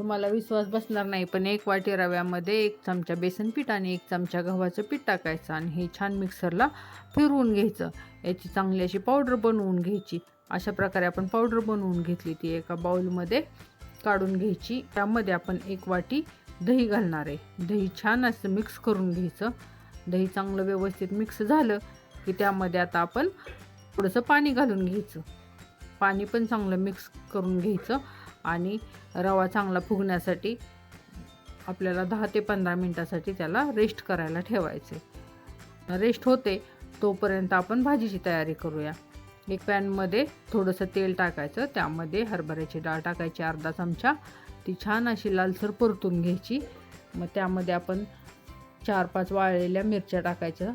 तुम्हाला विश्वास बसणार नाही पण एक वाटी रव्यामध्ये एक चमचा बेसन पीठ आणि एक चमचा गव्हाचं पीठ टाकायचं आणि हे छान मिक्सरला फिरवून घ्यायचं. याची चांगली अशी पावडर बनवून घ्यायची. अशा प्रकारे आपण पावडर बनवून घेतली ती एका बाऊलमध्ये काढून घ्यायची. त्यामध्ये आपण एक वाटी दही घालणार आहे. दही छान असं मिक्स करून घ्यायचं. दही चांगलं व्यवस्थित मिक्स झालं की त्यामध्ये आता आपण थोडंसं पाणी घालून घ्यायचं. पाणी पण चांगलं मिक्स करून घ्यायचं. आणि रवा चांगला फुगण्यासाठी आपल्याला दहा ते पंधरा मिनटासाठी त्याला रेस्ट करायला ठेवायचे. रेस्ट होते तोपर्यंत आपण भाजीची तयारी करूया. एक पॅनमध्ये थोडंसं तेल टाकायचं त्यामध्ये हरभऱ्याची डाळ टाकायची अर्धा चमचा. ती छान अशी लालसर परतून घ्यायची. मग त्यामध्ये आपण चार पाच वाळलेल्या मिरच्या टाकायच्या.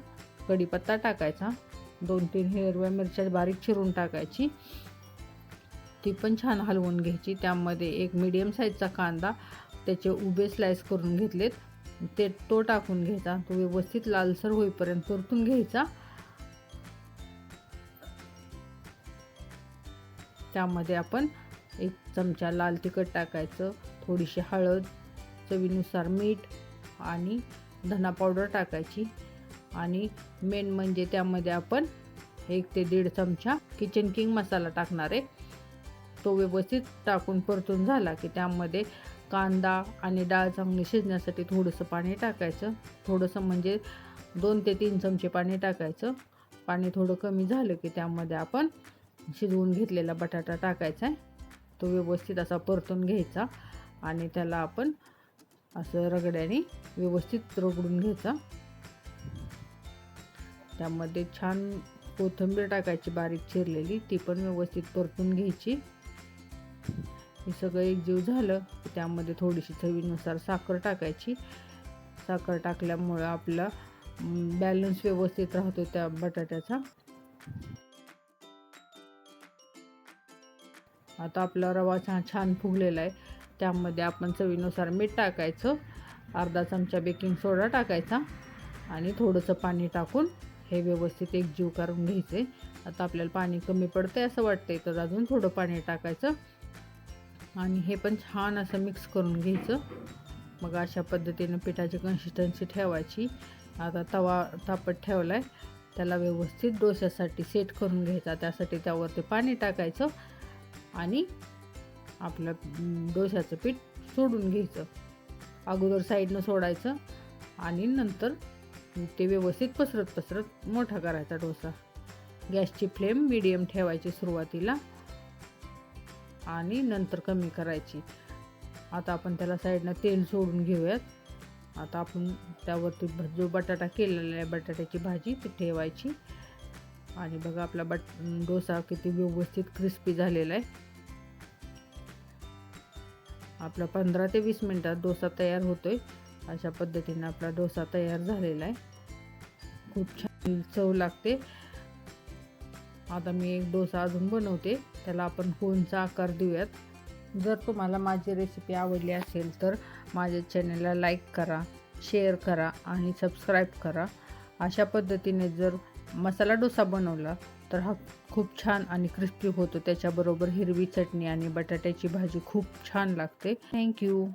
कढीपत्ता टाकायचा. दोन तीन हिरव्या मिरच्या बारीक चिरून टाकायची. ती पण छान हलवून घ्यायची. त्यामध्ये एक मीडियम साईजचा कांदा त्याचे उभे स्लाइस करून घेतलेत. ते तो टाकून घ्यायचा. तो व्यवस्थित लालसर होईपर्यंत परतून घ्यायचा. त्यामध्ये आपण एक चमचा लाल तिखट टाकायचं थोडीशी हळद चवीनुसार मीठ आणि धना पावडर टाकायची. आणि मेन म्हणजे त्यामध्ये आपण एक ते दीड चमचा किचन किंग मसाला टाकणार आहे. तो व्यवस्थित टाकून परतून झाला की त्यामध्ये कांदा आणि डाळ चांगली शिजण्यासाठी थोडंसं पाणी टाकायचं. थोडंसं म्हणजे दोन ते तीन चमचे पाणी टाकायचं. पाणी थोडं कमी झालं की त्यामध्ये आपण शिजवून घेतलेला बटाटा टाकायचा आहे. तो व्यवस्थित असा परतून घ्यायचा आणि त्याला आपण असं रगड्याने व्यवस्थित रगडून घ्यायचा. त्यामध्ये छान कोथिंबीर टाकायची बारीक चिरलेली ती पण व्यवस्थित परतून घ्यायची. हे सगळं एकजीव झालं. की त्यामध्ये थोडीशी चवीनुसार साखर टाकायची. साखर टाकल्यामुळं आपला बॅलन्स व्यवस्थित राहतो त्या बटाट्याचा. आता आपला रवा छान छान फुगलेला आहे. त्यामध्ये आपण चवीनुसार मीठ टाकायचं. अर्धा चमचा बेकिंग सोडा टाकायचा. आणि थोडंसं पाणी टाकून हे व्यवस्थित एकजीव करून घ्यायचे. आता आपल्याला पाणी कमी पडतं आहे असं वाटतंय तर अजून थोडं पाणी टाकायचं. आणि हे पण छान असं मिक्स करून घ्यायचं. मग अशा पद्धतीनं पिठाची कन्सिस्टन्सी ठेवायची. आता तवा तापत ठेवला आहे त्याला व्यवस्थित डोश्यासाठी सेट करून घ्यायचा. त्यासाठी त्यावरती पाणी टाकायचं आणि आपलं डोश्याचं पीठ सोडून घ्यायचं. अगोदर साईडनं सोडायचं आणि नंतर ते व्यवस्थित पसरत पसरत मोठा करायचा डोसा. गॅसची फ्लेम मिडियम ठेवायची सुरुवातीला. आणि नंतर कमी करायची. आता आपण त्याला साईडनं तेल सोडून घेऊयात. आता आपण त्यावरती जो बटाटा केलेला आहे बटाट्याची भाजी ती ठेवायची. आणि बघा आपला बट डोसा किती व्यवस्थित क्रिस्पी झालेला आहे. आपला पंधरा ते वीस मिनटात डोसा तयार होतो आहे अशा पद्धतीने आपला डोसा तयार झालेला आहे. खूप छान चव लागते. आता मी एक डोसा अजून बनवते. त्याला आपण कोणचा आकार देऊयात. जर तुम्हाला माझी रेसिपी आवडली असेल तर माझ्या चॅनलला लाईक करा शेअर करा आणि सबस्क्राईब करा. अशा पद्धतीने जर मसाला डोसा बनवला तर हा खूप छान आणि क्रिस्पी होतो. त्याच्याबरोबर हिरवी चटणी आणि बटाट्याची भाजी खूप छान लागते. थँक्यू